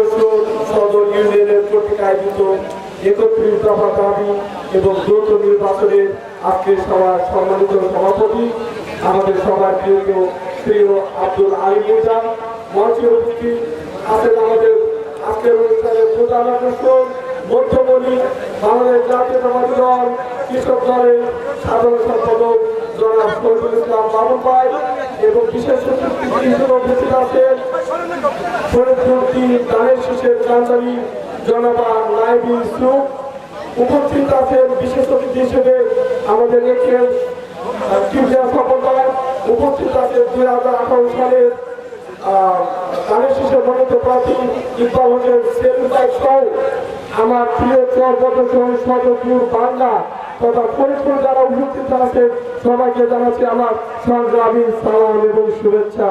নজরুল সদর ইউনিয়নের কর্তৃক আয়োজিত একত্রিশ দফা দাবি এবং দ্রুত নির্বাচনের আজকের সভার সম্মানিত সভাপতি, আমাদের সবার প্রিয় প্রিয় আব্দুল আলী মির্জা, মঞ্চে উপস্থিত আছেন আমাদের আজকের অনুষ্ঠানের প্রধান আকর্ষণ, মধ্যমণি, বাংলাদেশ জাতীয়তাবাদী দল, কৃষক দলের সাধারণ সম্পাদক জনাব শহীদুল ইসলাম বাবুল ভাই এবং বিশেষ উপস্থিত আছেন। উপস্থিত আছেন বিশেষ অতিথি হিসেবে আমাদের এখানে উপস্থিত আছেন দুই হাজার আঠারো সালের আমার তথা ফরিদপুর সবাইকে জানাচ্ছি আমার সংগ্রামী সালাম এবং শুভেচ্ছা।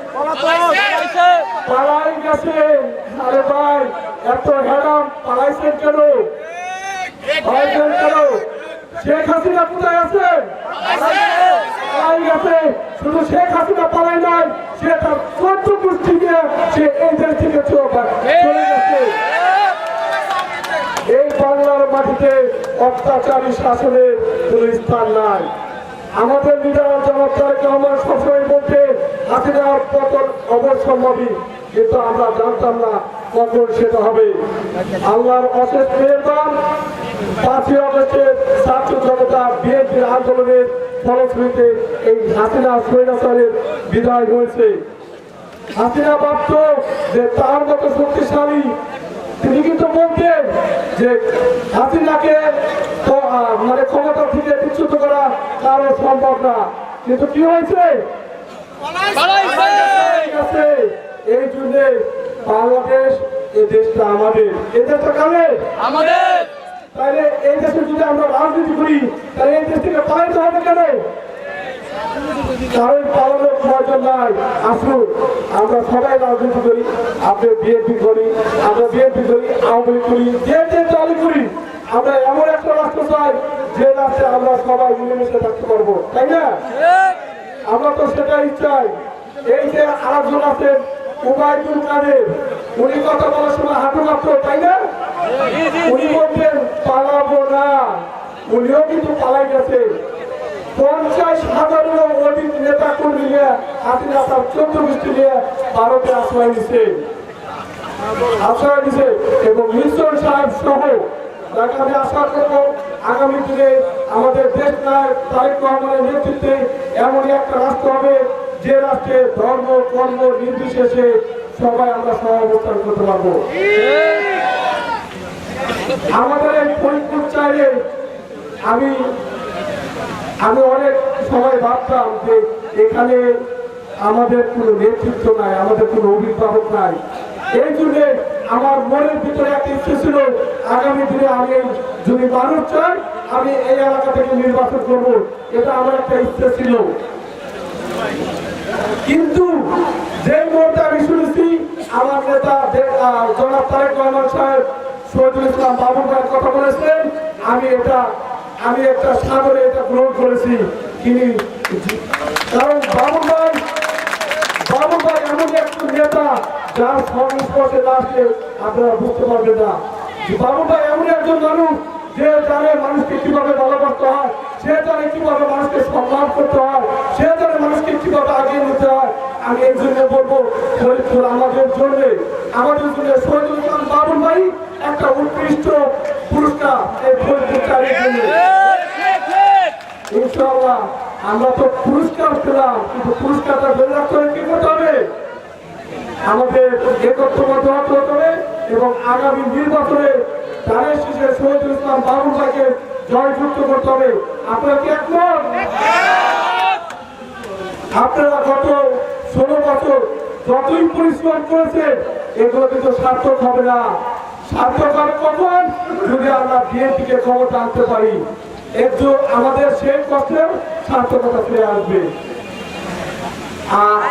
পালাই গেছেন আরে ভাই এত হেরাম পালাইছেন কেন? পালাইছেন কেন শেখ হাসিনা কোথায় আছে পালাই গেছে শুধু শেখ হাসিনা পালাই নাই সে তার চোদ্দ গোষ্ঠী নিয়ে সে এই দেশ থেকে চলে গেছে এই বাংলার মাটিতে অত্যাচারী শাসনের কোন স্থান নাই আমাদের লিডার রহমান সবসময় বলতে হাসিনার পতন অবশ্যম্ভাবী কিন্তু আমরা জানতাম না কখন সেটা হবে। আল্লাহর অশেষ মেহরবান, পাঁচই অগস্টের ছাত্র জনতা বিএনপির আন্দোলনের ফলশ্রুতিতে এই হাসিনা স্বৈরাচারের বিদায় হয়েছে। হাসিনা ভাবত যে তার মতো শক্তিশালী তিনি কিন্তু বলতেন যে হাসিনাকে মানে ক্ষমতা থেকে বিচ্যুত করা কারও সম্ভব না। কিন্তু কি হয়েছে। এই জন্য বাংলাদেশ এই দেশটা আমাদের। এই দেশটা কাদের? আমাদের। তাহলে এই দেশে যদি আমরা রাজনীতি করি তাহলে এই দেশ থেকে পালাইতে হবে কেন? কারণ পালানোর প্রয়োজন নাই। আসুন আমরা সবাই রাজনীতি করি আপনি বিএনপি করি আমরা বিএনপি করি আওয়ামী লীগ করি যে যে দলই করি আমরা এমন একটা রাষ্ট্র চাই যে রাষ্ট্রে আমরা সবাই মিলেমিশে থাকতে পারব। তাই না? আমরা তো সেটাই চাই। এই যে আরেকজন আছেন, উবায়দুল কাদের। উনি কথা বলার সময় হাঁটু কাঁপত তাই না? উনি বলছেন, পালাবো না। উনিও কিন্তু পালাই গেছে। পঞ্চাশ হাজারেরও অধিক নেতা কর্মী নিয়ে হাসিনা তার চোদ্দ গোষ্ঠী নিয়ে ভারতে আশ্রয় নিছে আশ্রয় দিছে এবং মিশন সাহেব সহ যাকে আশা করব। আগামী দিনে আমাদের দেশ নায়ক তারেক রহমানের নেতৃত্বে এমনই একটা রাষ্ট্র হবে যে রাষ্ট্রে ধর্ম, কর্ম নির্বিশেষে সবাই আমরা সহাবস্থান করতে পারব। আমাদের এই ফরিদপুর চাইলে আমি আমি অনেক সময় ভাবতাম যে এখানে আমাদের কোনো নেতৃত্ব নাই, আমাদের কোনো অভিভাবক নাই। এই জন্য আমার মনের ভিতরে একটা ইচ্ছে ছিল, আগামী দিনে আমি যদি মানুষ চাই, আমি এই এলাকা থেকে নির্বাচন করব। এটা আমার একটা ইচ্ছে ছিল। কিন্তু যে মুহূর্তে আমি শুনেছি, আমার নেতা জনাব তারেক রহমান সাহেব শহীদুল ইসলাম বাবুর কথা বলেছেন, আমি এটা, আমি একটা সাগরে এটা গ্রহণ করেছি। তিনি, কারণ বাবু ভাই বাবু ভাই এমন একজন নেতা যার সংস্পর্শে না আসলে আপনারা বুঝতে পারবেন না। যে বাবু ভাই এমন একজন মানুষ, যে জানে মানুষকে কীভাবে ভালোবাসতে হয়, সে জানে কীভাবে মানুষকে সম্মান করতে হয়, সে জানে মানুষকে কীভাবে আগিয়ে নিতে হয়, আমি এই জন্য বলব, ফরিদপুর আমাদের জন্য আমাদের জন্য শহীদুল ইসলাম বাবুল ভাই একটা উৎকৃষ্ট পুরস্কার এই ফরিদপুর চারির জন্য। আমরা তো পুরস্কার পেলাম, কিন্তু পুরস্কারটা ধরে রাখতে কি করতে হবে? আমাদের একত্রবদ্ধ হতে হবে এবং আগামী নির্বাচনে ধানের শীষে শহীদুল ইসলাম বাবুল জয়যুক্ত করতে হবে। আপনারা আপনারা গত ষোলো বছর যতই পরিশ্রম করেছেন এগুলো কিন্তু সার্থক হবে না। সার্থকর কখন? যদি আমরা বিএনপিকে ক্ষমতা আনতে পারি, একটু আমাদের সেই কষ্টের সার্থকতা ফিরে আসবে। আর